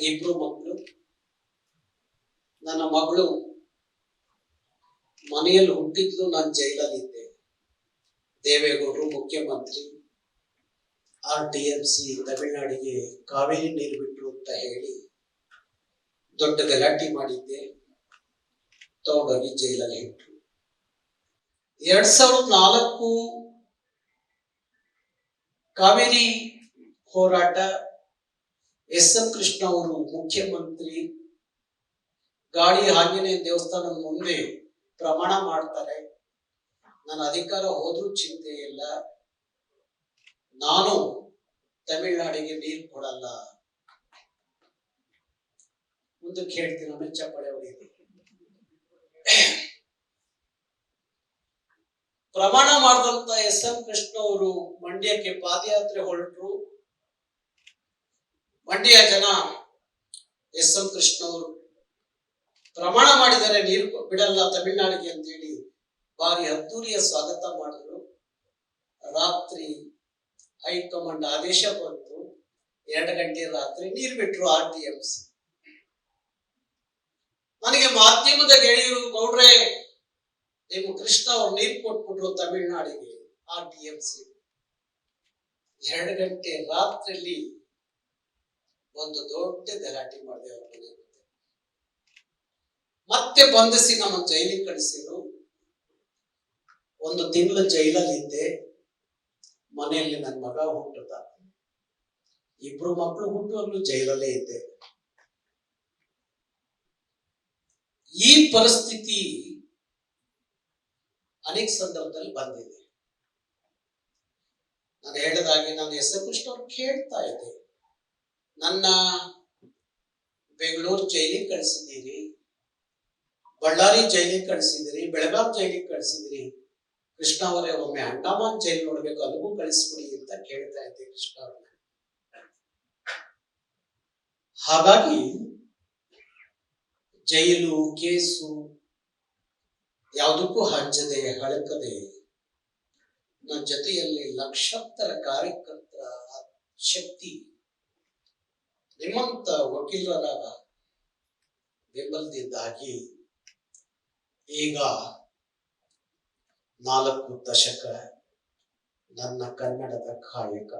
ನನಗಿಬ್ರು ಮಕ್ಕಳು. ನನ್ನ ಮಗಳು ಮನೆಯಲ್ಲಿ ಹುಟ್ಟಿದ್ಲು ನಾನು ಜೈಲಲ್ಲಿದ್ದೆ. ದೇವೇಗೌಡರು ಮುಖ್ಯಮಂತ್ರಿ, ಆರ್ ಟಿ ಎಂ ಸಿ, ತಮಿಳುನಾಡಿಗೆ ಕಾವೇರಿ ನೀರು ಬಿಟ್ರು ಅಂತ ಹೇಳಿ ದೊಡ್ಡ ಗಲಾಟೆ ಮಾಡಿದ್ದೆ. ತಗೊಂಡೋಗಿ ಜೈಲಲ್ಲಿ ಇಟ್ಟರು ಎರಡ್ ಸಾವಿರದ ನಾಲ್ಕು ಕಾವೇರಿ ಹೋರಾಟ ಎಸ್ ಎಂ ಕೃಷ್ಣ ಅವರು ಮುಖ್ಯಮಂತ್ರಿ ಗಾಳಿ ಆಂಜನೇಯ ದೇವಸ್ಥಾನದ ಮುಂದೆ ಪ್ರಮಾಣ ಮಾಡ್ತಾರೆ. ನನ್ನ ಅಧಿಕಾರ ಹೋದ್ರೂ ಚಿಂತೆ ಇಲ್ಲ. ನಾನು ತಮಿಳ್ನಾಡಿಗೆ ನೀರು ಕೊಡಲ್ಲ. ಮುಂದಕ್ಕೆ ಹೇಳ್ತೀನಿ ಆಮೇಲೆ ಚಪ್ಪಾಳೆ ಪ್ರಮಾಣ ಮಾಡಿದಂತ ಎಸ್ ಎಂ ಕೃಷ್ಣ ಅವರು ಮಂಡ್ಯಕ್ಕೆ ಪಾದಯಾತ್ರೆ ಹೊರಟರು. ಮಂಡ್ಯ ಜನ ಎಸ್ ಎಂ ಕೃಷ್ಣ ಅವರು ಪ್ರಮಾಣ ಮಾಡಿದರೆ ನೀರು ಬಿಡಲ್ಲ ತಮಿಳ್ನಾಡಿಗೆ ಅಂತೇಳಿ ಭಾರಿ ಅದ್ದೂರಿಯ ಸ್ವಾಗತ ಮಾಡಿದ್ರು. ರಾತ್ರಿ ಹೈಕಮಾಂಡ್ ಆದೇಶ ಬಂತು. ಎರಡು ಗಂಟೆ ರಾತ್ರಿ ನೀರು ಬಿಟ್ರು ಆರ್ ಟಿ ಎಂ ಸಿ. ನನಗೆ ಮಾಧ್ಯಮದ ಗೆಳೆಯರು, ಗೌಡ್ರೆ, ನೀವು ಕೃಷ್ಣ ಅವ್ರು ನೀರು ಕೊಟ್ಬಿಟ್ರು ತಮಿಳ್ನಾಡಿಗೆ, ಆರ್ ಟಿ ಎಂ ಸಿ. ಎರಡು ಗಂಟೆ ರಾತ್ರಿಯಲ್ಲಿ ಒಂದು ದೊಡ್ಡ ಗಲಾಟೆ ಮಾಡಿದೆ ಮತ್ತೆ ಬಂಧಿಸಿ ನಮ್ಮ ಜೈಲಿಗೆ ಕಳಿಸಿದ್ರು. ಒಂದು ತಿಂಗಳು ಜೈಲಲ್ಲಿ ಇದ್ದೆ. ಮನೆಯಲ್ಲಿ ನನ್ನ ಮಗ ಹುಟ್ಟದ. ಇಬ್ರು ಮಕ್ಕಳು ಹುಟ್ಟುವಾಗ್ಲೂ ಜೈಲಲ್ಲೇ ಇದ್ದೆ. ಈ ಪರಿಸ್ಥಿತಿ ಅನೇಕ ಸಂದರ್ಭದಲ್ಲಿ ಬಂದಿದೆ. ನಾನು ಹೇಳಿದಾಗೆ ನಾನು ಹೆಸರು ಕೃಷ್ಣ ಅವ್ರು ಕೇಳ್ತಾ ಇದ್ದೆ. ನನ್ನ ಬೆಂಗಳೂರು ಜೈಲಿಗೆ ಕಳಿಸಿದ್ದೀರಿ, ಬಳ್ಳಾರಿ ಜೈಲಿಗೆ ಕಳಿಸಿದಿರಿ ಬೆಳಗಾವಿ ಜೈಲಿಗೆ ಕಳಿಸಿದಿರಿ ಕೃಷ್ಣ ಅವರೇ, ಒಮ್ಮೆ ಅಂಡಮಾನ್ ಜೈಲ್ ನೋಡ್ಬೇಕು, ಅಲ್ಲಿಗೂ ಕಳಿಸ್ಬಿಡಿ ಅಂತ ಕೇಳ್ತಾ ಇದ್ದೆ ಕೃಷ್ಣ ಅವ್ರನ್ನ. ಹಾಗಾಗಿ ಜೈಲು ಕೇಸು ಯಾವುದಕ್ಕೂ ಹಂಚದೆ, ಹಳಕದೆ, ನನ್ನ ಜೊತೆಯಲ್ಲಿ ಲಕ್ಷಾಂತರ ಕಾರ್ಯಕರ್ತರ ಶಕ್ತಿ ನಿಮ್ಮಂತ ವಕೀಲರ ಬೆಂಬಲದಿಂದಾಗಿ ಈಗ ನಾಲ್ಕು ದಶಕ ನನ್ನ ಕನ್ನಡದ ಕಾಯಕ.